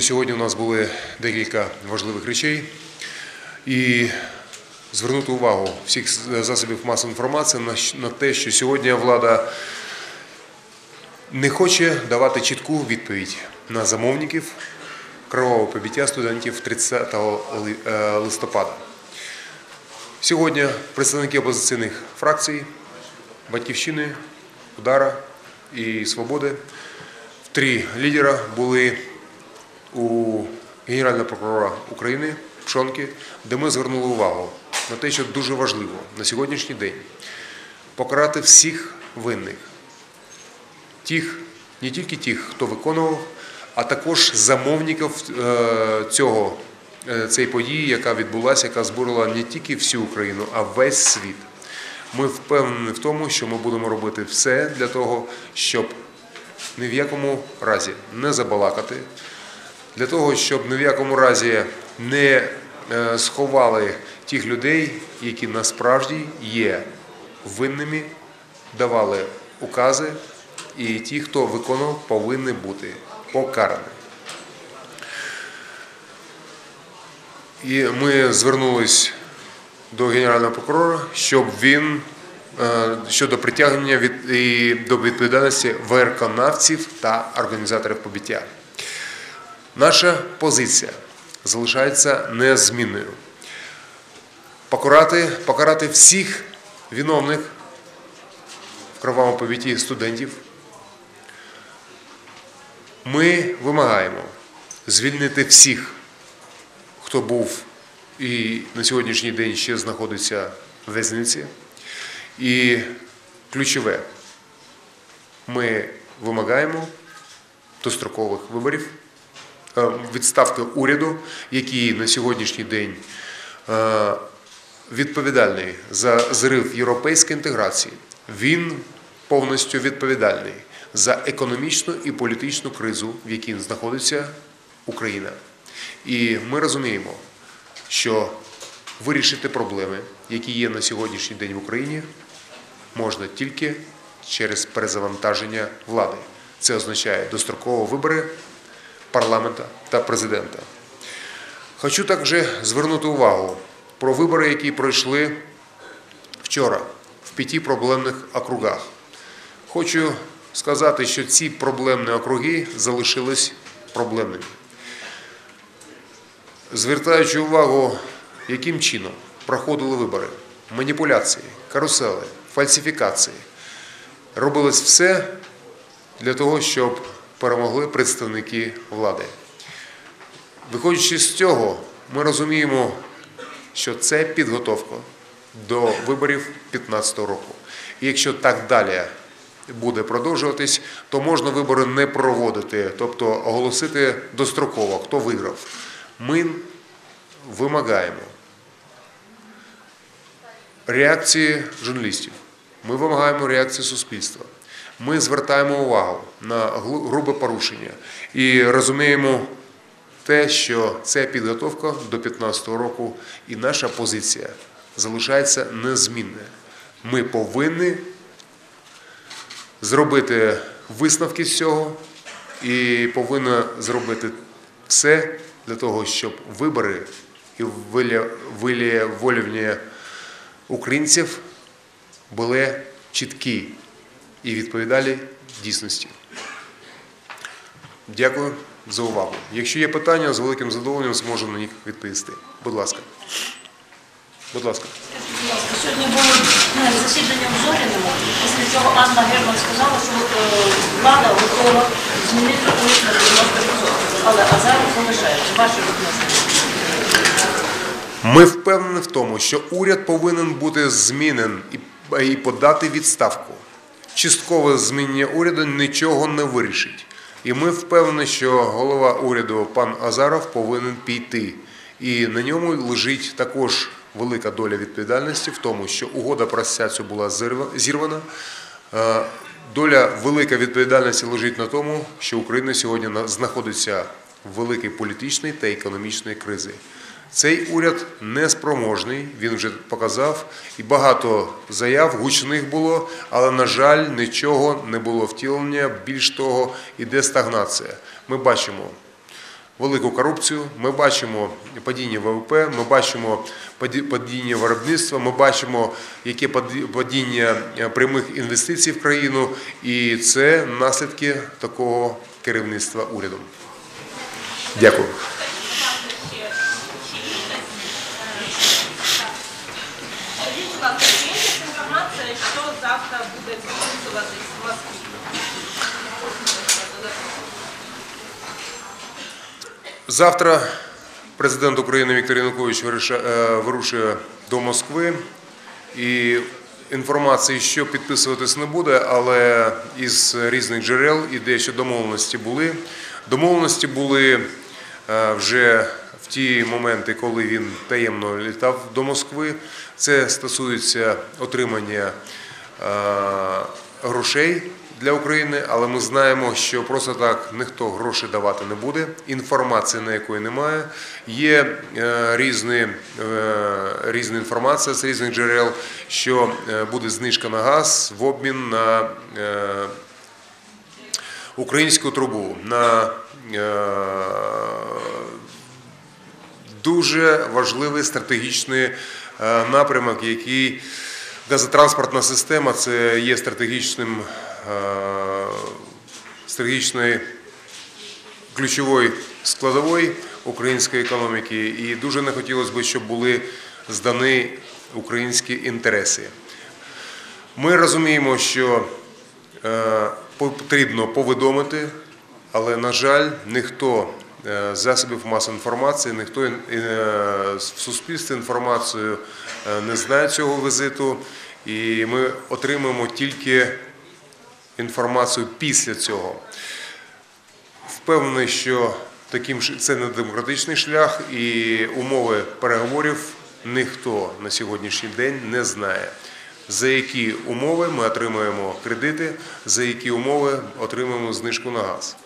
Сьогодні у нас були декілька важливих речей і звернути увагу всіх засобів масової інформації на те, що сьогодні влада не хоче давати чітку відповідь на замовників кровавого побиття студентів 30 е, листопада. Сьогодні представники опозиційних фракцій Батьківщини, Удара і Свободи, три лідера були у Генерального прокурора України Пшонки, де ми звернули увагу на те, що дуже важливо на сьогоднішній день покарати всіх винних, тих, не тільки тих, хто виконував, а також замовників е, цього, е, цієї події, яка відбулася, яка збурила не тільки всю Україну, а весь світ. Ми впевнені в тому, що ми будемо робити все для того, щоб ні в якому разі не забалакати, для того, щоб ні в якому разі не е, сховали тих людей, які насправді є винними, давали укази, і ті, хто виконував, повинні бути покарані. І ми звернулись до генерального прокурора, щоб він е, щодо притягнення від і до відповідальності виконавців та організаторів побиття. Наша позиція залишається незмінною. Покарати, покарати всіх виновних в кровавому побитті студентів. Ми вимагаємо звільнити всіх, хто був і на сьогоднішній день ще знаходиться в в'язниці. І ключове, ми вимагаємо дострокових виборів, відставки уряду, який на сьогоднішній день е, відповідальний за зрив європейської інтеграції. Він повністю відповідальний за економічну і політичну кризу, в якій знаходиться Україна. І ми розуміємо, що вирішити проблеми, які є на сьогоднішній день в Україні, можна тільки через перезавантаження влади. Це означає дострокові вибори парламента та президента. Хочу також звернути увагу про вибори, які пройшли вчора в п'яти проблемних округах. Хочу сказати, що ці проблемні округи залишились проблемними. Звертаючи увагу, яким чином проходили вибори, маніпуляції, карусели, фальсифікації, робилось все для того, щоб перемогли представники влади. Виходячи з цього, ми розуміємо, що це підготовка до виборів 2015 року. І якщо так далі буде продовжуватись, то можна вибори не проводити, тобто оголосити достроково, хто виграв. Ми вимагаємо реакції журналістів. Ми вимагаємо реакції суспільства. Ми звертаємо увагу на грубе порушення і розуміємо те, що це підготовка до 2015 року, і наша позиція залишається незмінною. Ми повинні зробити висновки з цього і повинні зробити все для того, щоб вибори і вилівлення українців були чіткі і відповідали дійсності. Дякую за увагу. Якщо є питання, з великим задоволенням зможу на них відповісти. Будь ласка. Будь ласка. Будь ласка, Сьогодні було ну, засідання в Зоряному, після цього Анна Герман сказала, що е, влада готова змінити курс на 90%, але Азаров залишається. Ваше відношення? Ми впевнені в тому, що уряд повинен бути змінен і подати відставку. Часткове змінення уряду нічого не вирішить. І ми впевнені, що голова уряду пан Азаров повинен піти. І на ньому лежить також велика доля відповідальності в тому, що угода про асоціацію була зірвана. Е, Доля велика відповідальності лежить на тому, що Україна сьогодні знаходиться в великій політичній та економічній кризі. Цей уряд неспроможний, він вже показав, і багато заяв гучних було, але, на жаль, нічого не було втілення. Більш того, іде стагнація. Ми бачимо велику корупцію, ми бачимо падіння ВВП, ми бачимо падіння виробництва, ми бачимо яке паді- падіння прямих інвестицій в країну, і це наслідки такого керівництва урядом. Дякую. Скажіть, будь ласка, чи є якась інформація, що завтра буде Завтра президент України Віктор Янукович е, вирушує до Москви. І інформації, що підписуватись не буде, але із різних джерел іде, що домовленості були. Домовленості були е, вже в ті моменти, коли він таємно літав до Москви. Це стосується отримання е, грошей для України, але ми знаємо, що просто так ніхто гроші давати не буде. Інформації на якої немає. Є е, різні, е, різна інформація з різних джерел, що е, буде знижка на газ в обмін на українську трубу. на дуже важливий стратегічний напрямок, який газотранспортна система це є стратегічним е, стратегічною ключовою складовою української економіки, і дуже не хотілося б, щоб були здані українські інтереси. Ми розуміємо, що е, потрібно повідомити, але, на жаль, ніхто засобів масової інформації, ніхто е, в суспільстві інформацію е, не знає цього візиту, і ми отримуємо тільки інформацію після цього. Впевнений, що таким це не демократичний шлях, і умови переговорів ніхто на сьогоднішній день не знає. За які умови ми отримуємо кредити, за які умови отримуємо знижку на газ.